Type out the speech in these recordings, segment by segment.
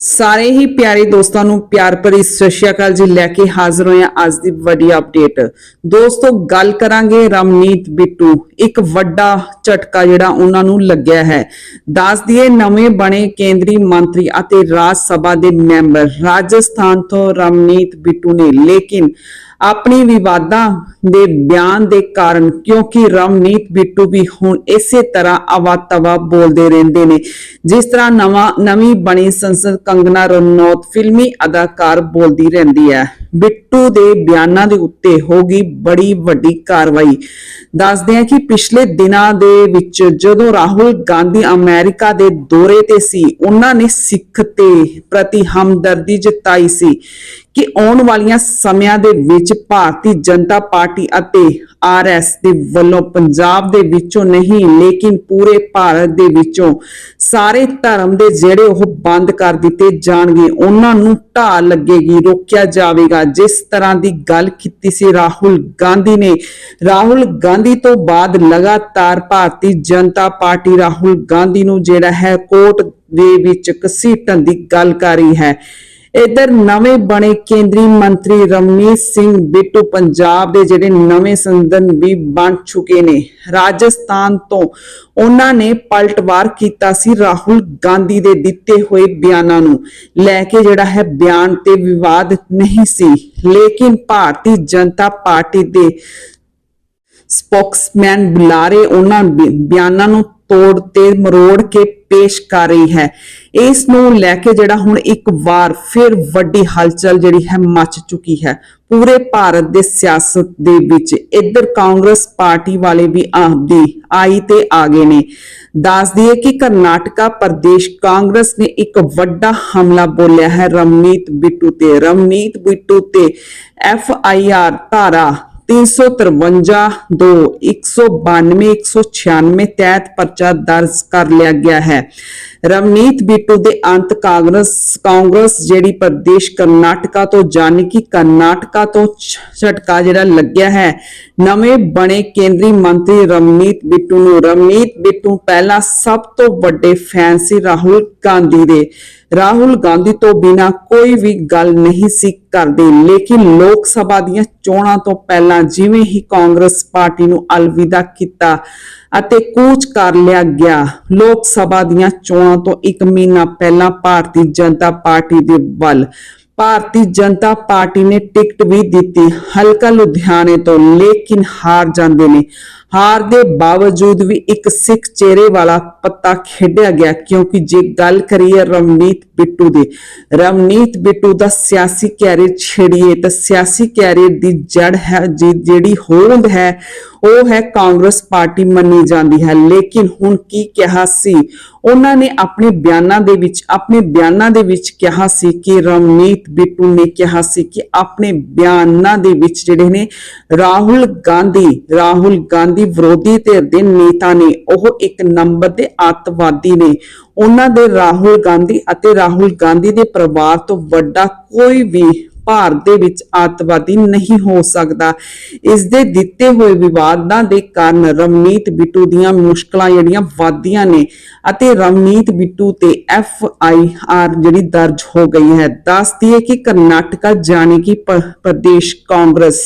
ਸਾਰੇ ਹੀ ਪਿਆਰੇ ਦੋਸਤਾਂ ਨੂੰ ਪਿਆਰ ਭਰੀ ਸਤਿ ਸ਼੍ਰੀ ਅਕਾਲ ਜੀ। ਲੈ ਕੇ ਹਾਜ਼ਰ ਹੋਏ ਅੱਜ ਦੀ ਵੱਡੀ ਅਪਡੇਟ ਦੋਸਤੋ, ਗੱਲ ਕਰਾਂਗੇ ਰਮਨੀਤ ਬਿੱਟੂ। ਇੱਕ ਵੱਡਾ ਝਟਕਾ ਜਿਹੜਾ ਉਹਨਾਂ ਨੂੰ ਲੱਗਿਆ ਹੈ। ਦੱਸ ਦਈਏ, ਨਵੇਂ ਬਣੇ ਕੇਂਦਰੀ ਮੰਤਰੀ ਅਤੇ ਰਾਜ ਸਭਾ ਦੇ ਮੈਂਬਰ ਰਾਜਸਥਾਨ ਤੋਂ ਰਮਨੀਤ ਬਿੱਟੂ ਨੇ। ਲੇਕਿਨ ਆਪਣੀ ਵਿਵਾਦਾਂ ਦੇ ਬਿਆਨ ਦੇ ਕਾਰਨ ਕਿਉਂਕਿ ਰਮਨੀਤ ਬਿੱਟੂ ਵੀ ਹੁਣ ਇਸੇ ਤਰ੍ਹਾਂ ਅਵਾਤਵਾ ਬੋਲਦੇ ਰਹਿੰਦੇ ਨੇ। ਜਿਸ ਤਰ੍ਹਾਂ ਨਵਾਂ ਨਵੀਂ ਬਣੀ ਸੰਸਦ ਕੰਗਨਾ ਰਣੌਤ ਫਿਲਮੀ ਅਦਾਕਾਰ ਬੋਲਦੀ ਰਹਿੰਦੀ ਹੈ। ਬਿੱਟੂ ਦੇ ਬਿਆਨਾਂ ਦੇ ਉੱਤੇ ਹੋ ਗਈ ਬੜੀ ਵੱਡੀ ਕਾਰਵਾਈ। ਦੱਸਦੇ ਹਾਂ ਕਿ ਪਿਛਲੇ ਦਿਨਾਂ ਦੇ ਵਿੱਚ ਜਦੋਂ ਰਾਹੁਲ ਗਾਂਧੀ ਅਮਰੀਕਾ ਦੇ ਦੌਰੇ ਤੇ ਸੀ, ਉਹਨਾਂ ਨੇ ਸਿੱਖ ਤੇ ਪ੍ਰਤੀ ਹਮਦਰਦੀ ਜਤਾਈ ਸੀ। ਕਿ ਆਉਣ ਵਾਲੀਆਂ ਸਮਿਆਂ ਦੇ ਵਿੱਚ ਭਾਰਤੀ ਜਨਤਾ ਪਾਰਟੀ ਅਤੇ ਆਰਐਸ ਦੇ ਵੱਲੋਂ ਪੰਜਾਬ ਦੇ ਵਿੱਚੋਂ ਨਹੀਂ, ਲੇਕਿਨ ਪੂਰੇ ਭਾਰਤ ਦੇ ਵਿੱਚੋਂ ਸਾਰੇ ਧਰਮ ਦੇ ਜਿਹੜੇ ਉਹ ਬੰਦ ਕਰ ਦਿੱਤੇ ਜਾਣਗੇ, ਉਹਨਾਂ ਨੂੰ ਢਾਹ ਲੱਗੇਗੀ, ਰੋਕਿਆ ਜਾਵੇਗਾ। ਜਿਸ ਤਰ੍ਹਾਂ ਦੀ ਗੱਲ ਕੀਤੀ ਸੀ ਰਾਹੁਲ ਗਾਂਧੀ ਨੇ, ਰਾਹੁਲ ਗਾਂਧੀ ਤੋਂ ਬਾਅਦ ਲਗਾਤਾਰ ਭਾਰਤੀ ਜਨਤਾ ਪਾਰਟੀ ਰਾਹੁਲ ਗਾਂਧੀ ਨੂੰ ਜਿਹੜਾ ਹੈ ਕੋਰਟ ਦੇ ਵਿੱਚ ਘਸੀਟਣ ਦੀ ਗੱਲ ਕਰ ਰਹੀ ਹੈ। ਇਧਰ ਨਵੇਂ ਬਣੇ ਕੇਂਦਰੀ ਮੰਤਰੀ ਰਮਨੀਤ ਸਿੰਘ ਬਿੱਟੂ ਪੰਜਾਬ ਦੇ ਜਿਹੜੇ ਨਵੇਂ ਸੰਸਦਨ ਵੀ ਬਣ ਚੁੱਕੇ ਨੇ। ਰਾਜਸਥਾਨ ਤੋਂ ਉਹਨਾਂ ਨੇ ਪਲਟਵਾਰ ਕੀਤਾ ਸੀ ਰਾਹੁਲ ਗਾਂਧੀ ਦੇ ਦਿੱਤੇ ਹੋਏ ਬਿਆਨਾਂ ਨੂੰ। ਲੈ ਕੇ ਜਿਹੜਾ ਹੈ ਬਿਆਨ ਤੇ ਵਿਵਾਦ ਨਹੀਂ ਸੀ। ਲੇਕਿਨ ਭਾਰਤੀ ਜਨਤਾ ਪਾਰਟੀ ਦੇ ਸਪੋਕਸਮੈਨ ਬੁਲਾਰੇ ਉਹਨਾਂ ਬਿਆਨਾਂ ਨੂੰ ਤੋੜ ਤੇ ਮਰੋੜ ਕੇ ਪੇਸ਼ ਕਰ ਰਹੀ ਹੈ। ਇਸ ਨੂੰ ਲੈ ਕੇ ਜਿਹੜਾ ਹੁਣ ਇੱਕ ਵਾਰ ਫਿਰ ਵੱਡੀ ਹਲਚਲ ਜਿਹੜੀ ਹੈ ਮਚ ਚੁੱਕੀ ਹੈ। ਪੂਰੇ ਭਾਰਤ ਦੇ ਸਿਆਸਤ ਦੇ ਵਿੱਚ ਇੱਧਰ ਕਾਂਗਰਸ ਪਾਰਟੀ ਵਾਲੇ ਵੀ ਆਪਦੀ ਆਈ ਤੇ ਆ ਗਏ ਨੇ। ਦੱਸ ਦਈਏ ਕਿ ਕਰਨਾਟਕਾ ਪ੍ਰਦੇਸ਼ ਕਾਂਗਰਸ ਨੇ ਇੱਕ ਵੱਡਾ ਹਮਲਾ ਬੋਲਿਆ ਹੈ ਰਮਨੀਤ ਬਿੱਟੂ ਤੇ। ਰਮਨੀਤ ਬਿੱਟੂ ਤੇ ਐਫ ਆਈ ਆਰ ਧਾਰਾ 353 2 192 196 ਤਹਿਤ ਪਰਚਾ ਦਰਜ ਕਰ ਲਿਆ ਗਿਆ ਹੈ। ਰਵਨੀਤ ਬਿੱਟੂ ਦੇ ਅੰਤ ਕਾਂਗਰਸ ਕਾਂਗਰਸ ਜਿਹੜੀ ਪ੍ਰਦੇਸ਼ ਕਰਨਾਟਕਾ ਤੋਂ ਜਾਣੀ ਕਿ ਕਰਨਾਟਕਾ ਤੋਂ ਝ- ਝਟਕਾ ਜਿਹੜਾ ਲੱਗਿਆ ਹੈ, ਨਵੇਂ ਬਣੇ ਕੇਂਦਰੀ ਮੰਤਰੀ ਰਵਨੀਤ ਬਿੱਟੂ ਨੂੰ। ਰਵਨੀਤ ਬਿੱਟੂ ਪਹਿਲਾਂ ਸਭ ਤੋਂ ਵੱਡੇ ਫੈਨ ਸੀ ਰਾਹੁਲ ਗਾਂਧੀ ਦੇ। ਰਾਹੁਲ ਗਾਂਧੀ ਤੋਂ ਬਿਨਾ ਕੋਈ ਵੀ ਗੱਲ ਨਹੀਂ ਸੀ ਕਰਦੇ। ਲੇਕਿਨ ਲੋਕ ਸਭਾ ਦੀਆਂ ਚੋਣਾਂ ਤੋਂ ਪਹਿਲਾਂ ਜਿਵੇਂ ਹੀ ਕਾਂਗਰਸ ਪਾਰਟੀ ਨੂੰ ਅਲਵਿਦਾ ਕੀਤਾ ਅਤੇ ਕੂਚ ਕਰ ਲਿਆ ਗਿਆ, ਲੋਕ ਸਭਾ ਦੀਆਂ ਚੋਣਾਂ ਤੋਂ 1 ਮਹੀਨਾ ਪਹਿਲਾਂ ਭਾਰਤੀ ਜਨਤਾ ਪਾਰਟੀ ਦੇ ਵੱਲ ਭਾਰਤੀ ਜਨਤਾ ਪਾਰਟੀ ਨੇ ਟਿਕਟ ਵੀ ਦਿੱਤੀ ਹਲਕਾ ਲੁਧਿਆਣੇ ਤੋਂ, ਲੇਕਿਨ ਹਾਰ ਜਾਂਦੇ ਨੇ। ਹਾਰ ਦੇ ਬਾਵਜੂਦ ਵੀ ਇੱਕ ਸਿੱਖ ਚਿਹਰੇ ਵਾਲਾ ਪੱਤਾ ਖੇਡਿਆ ਗਿਆ, ਕਿਉਂਕਿ ਜੇ ਗੱਲ ਕਰੀਏ ਰਵਨੀਤ ਬਿੱਟੂ ਦੀ, ਰਵਨੀਤ ਬਿੱਟੂ ਦਾ ਸਿਆਸੀ ਕੈਰੀਅਰ ਛੇੜੀਏ ਤਾਂ ਸਿਆਸੀ ਕੈਰੀਅਰ ਦੀ ਜੜ ਹੈ ਜਿਹੜੀ ਹੋਂਦ ਹੈ ਉਹ ਹੈ ਕਾਂਗਰਸ ਪਾਰਟੀ ਮੰਨੀ ਜਾਂਦੀ ਹੈ। ਲੇਕਿਨ ਹੁਣ ਕੀ ਕਿਹਾ ਸੀ? ਉਹਨਾਂ ਨੇ ਆਪਣੇ ਬਿਆਨਾਂ ਦੇ ਵਿੱਚ, ਆਪਣੇ ਬਿਆਨਾਂ ਦੇ ਵਿੱਚ ਕਿਹਾ ਸੀ ਕਿ ਰਵਨੀਤ ਬਿੱਟੂ ਨੇ ਕਿਹਾ ਸੀ ਕਿ ਆਪਣੇ ਬਿਆਨਾਂ ਦੇ ਵਿੱਚ ਜਿਹੜੇ ਨੇ ਰਾਹੁਲ ਗਾਂਧੀ ਰਾਹੁਲ ਗਾਂਧੀ ਵਿਰੋਧੀ ਧਿਰ ਦੇ ਨੇਤਾ ਨੇ, ਉਹ ਇੱਕ ਨੰਬਰ ਦੇ ਅੱਤਵਾਦੀ ਨੇ। ਉਹਨਾਂ ਦੇ ਰਾਹੁਲ ਗਾਂਧੀ ਅਤੇ ਰਾਹੁਲ ਗਾਂਧੀ ਦੇ ਪਰਿਵਾਰ ਤੋਂ ਵੱਡਾ ਕੋਈ ਵੀ ਭਾਰਤ ਦੇ ਵਿੱਚ ਅੱਤਵਾਦੀ ਨਹੀਂ ਹੋ ਸਕਦਾ। ਇਸ ਦੇ ਦਿੱਤੇ ਹੋਏ ਵਿਵਾਦਾਂ ਦੇ ਕਾਰਨ ਰਵਨੀਤ ਬਿੱਟੂ ਦੀਆਂ ਮੁਸ਼ਕਲਾਂ ਜਿਹੜੀਆਂ ਵਧਦੀਆਂ ਨੇ ਅਤੇ ਰਵਨੀਤ ਬਿੱਟੂ ਤੇ ਐਫ ਆਈ ਆਰ ਜਿਹੜੀ ਦਰਜ ਹੋ ਗਈ ਹੈ। ਦੱਸਦੀ ਹੈ ਕਿ ਕਰਨਾਟਕਾ ਜਾਣੇ ਕਿ ਪ੍ਰਦੇਸ਼ ਕਾਂਗਰਸ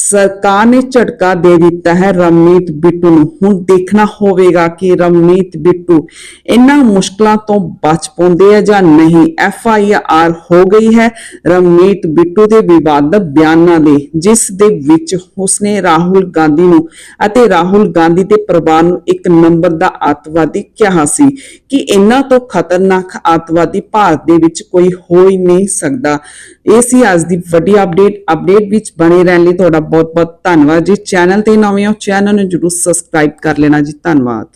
ਸਰਕਾਰ ਨੇ ਝਟਕਾ ਦੇ ਦਿੱਤਾ ਹੈ ਰਵਨੀਤ ਬਿੱਟੂ ਨੂੰ। ਹੁਣ ਦੇਖਣਾ ਹੋਵੇਗਾ ਕਿ ਰਵਨੀਤ ਬਿੱਟੂ ਇਹਨਾਂ ਮੁਸ਼ਕਲਾਂ ਤੋਂ ਬਚ ਪਾਉਂਦੇ ਆ ਜਾਂ ਨਹੀਂ। ਐਫ ਆਈ ਆਰ ਹੋ ਗਈ ਹੈ ਰਵਨੀਤ ਬਿੱਟੂ ਦੇ ਵਿਵਾਦਤ ਬਿਆਨਾਂ ਦੇ, ਜਿਸ ਦੇ ਵਿੱਚ ਉਸਨੇ ਰਾਹੁਲ ਗਾਂਧੀ ਨੂੰ ਅਤੇ ਰਾਹੁਲ ਗਾਂਧੀ ਦੇ ਪਰਿਵਾਰ ਨੂੰ ਇੱਕ ਨੰਬਰ ਦਾ ਅੱਤਵਾਦੀ ਕਿਹਾ ਸੀ ਕਿ ਇਹਨਾਂ ਤੋਂ ਖਤਰਨਾਕ ਅੱਤਵਾਦੀ ਭਾਰਤ ਦੇ ਵਿੱਚ ਕੋਈ ਹੋ ਹੀ ਨਹੀਂ ਸਕਦਾ। ਇਹ ਸੀ ਅੱਜ ਦੀ ਵੱਡੀ ਅਪਡੇਟ। ਅਪਡੇਟ ਵਿੱਚ ਬਣੇ ਰਹਿਣ ਲਈ ਤੁਹਾਡਾ ਬਹੁਤ ਬਹੁਤ ਧੰਨਵਾਦ ਜੀ। ਚੈਨਲ ਤੇ ਨਵੇਂ ਹੋ ਚੈਨਲ ਨੂੰ ਜਰੂਰ ਸਬਸਕ੍ਰਾਈਬ ਕਰ ਲੈਣਾ ਜੀ। ਧੰਨਵਾਦ।